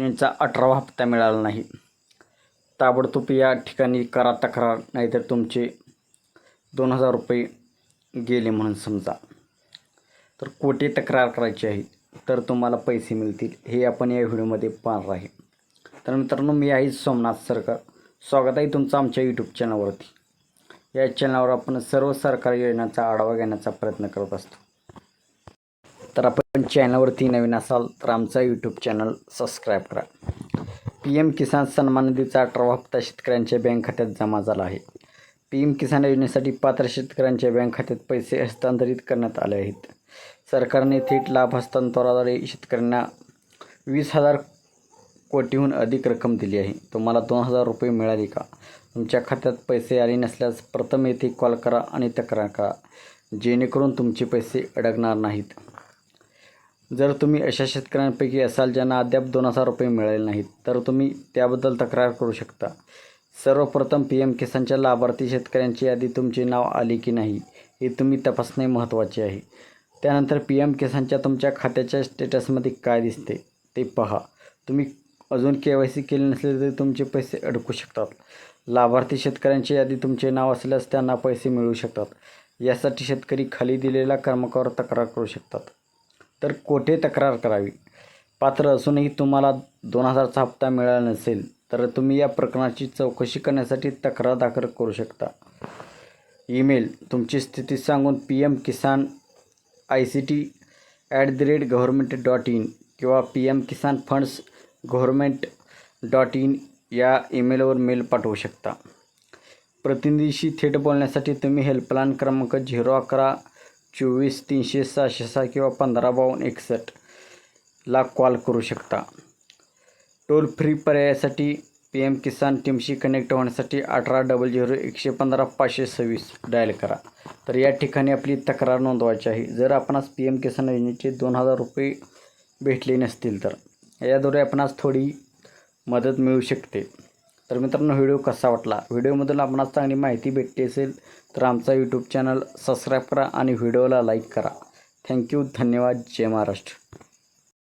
यांचा अठरावा हप्ता मिळाला नाही. ताबडतोब या ठिकाणी करा तक्रार नाहीतर तुमचे दोन हजार रुपये गेले म्हणून समजा. तर कोठे तक्रार करायची आहे? तर तुम्हाला पैसे मिळतील. हे आपण या व्हिडिओमध्ये पाहणार आहे. तर मित्रांनो मी आहे सोमनाथ सरकार. स्वागत आहे तुमचं आमच्या यूट्यूब चॅनलवरती या चॅनलवर आपण सर्व सरकारी योजनांचा आढावा घेण्याचा प्रयत्न करत असतो. तर आपण चॅनलवरती नवीन असाल तर आमचा यूट्यूब चॅनल सबस्क्राईब करा. पी एम किसान सन्मान निधीचा अठरावा हप्ता शेतकऱ्यांच्या बँक खात्यात जमा झाला आहे. पी एम किसान योजनेसाठी पात्र शेतकऱ्यांच्या बँक खात्यात पैसे हस्तांतरित करण्यात आले आहेत. सरकारने थेट लाभ हस्तांतराद्वारे शेतकऱ्यांना वीस हजार कोटीहून अधिक रक्कम दिली आहे. तुम्हाला दोन हजार रुपये मिळाले का? तुमच्या खात्यात पैसे आले नसल्यास प्रथम येथे कॉल करा आणि तक्रार करा. जेणेकरून तुमचे पैसे अडकणार नाहीत. जर तुम्ही अशा शेतकऱ्यांपैकी असाल ज्यांना अद्याप दोन हजार रुपये मिळाले नाहीत तर तुम्ही त्याबद्दल तक्रार करू शकता. सर्वप्रथम पी एम किसानच्या लाभार्थी शेतकऱ्यांची यादी तुमचे नाव आले की नाही हे तुम्ही तपासणे महत्त्वाचे आहे. त्यानंतर पी एम किसानच्या तुमच्या खात्याच्या स्टेटसमध्ये काय दिसते ते पहा. तुम्ही अजून के वाय सी केले नसले तरी तुमचे पैसे अडकू शकतात. लाभार्थी शेतकऱ्यांची यादी तुमचे नाव असल्यास त्यांना पैसे मिळू शकतात. यासाठी शेतकरी खाली दिलेल्या क्रमांकावर तक्रार करू शकतात. तर कोठे तक्रार करावी? पात्र असूनही तुम्हाला दोन हजारचा हप्ता मिळाला नसेल तर तुम्ही या प्रकरणाची चौकशी करण्यासाठी तक्रार दाखल करू शकता. ईमेल तुमची स्थिती सांगून P M Kisan I C T at the rate government dot in किंवा P M Kisan funds government dot in या ईमेलवर मेल पाठवू शकता. प्रतिनिधीशी थेट बोलण्यासाठी तुम्ही हेल्पलाईन क्रमांक झिरो अकरा चोवीस तीनशे सहाशे सहा किंवा पंधरा बावन्न एकसष्ट ला कॉल करू शकता. टोल फ्री पर्यायासाठी पी एम किसान टीमशी कनेक्ट होण्यासाठी अठरा डबल झिरो एकशे पंधरा पाचशे सव्वीस डायल करा. तर या ठिकाणी आपली तक्रार नोंदवायची आहे. जर आपणास पी एम किसान योजनेचे दोन हजार रुपये भेटले नसतील तर याद्वारे आपणास थोडी मदत मिळू शकते. तर मित्रांनो व्हिडिओ कसा वाटला? व्हिडिओमधून आपणास चांगली माहिती भेटली असेल तर आमचा यूट्यूब चॅनल सबस्क्राईब करा आणि व्हिडिओला लाईक करा. थँक्यू धन्यवाद. जय महाराष्ट्र.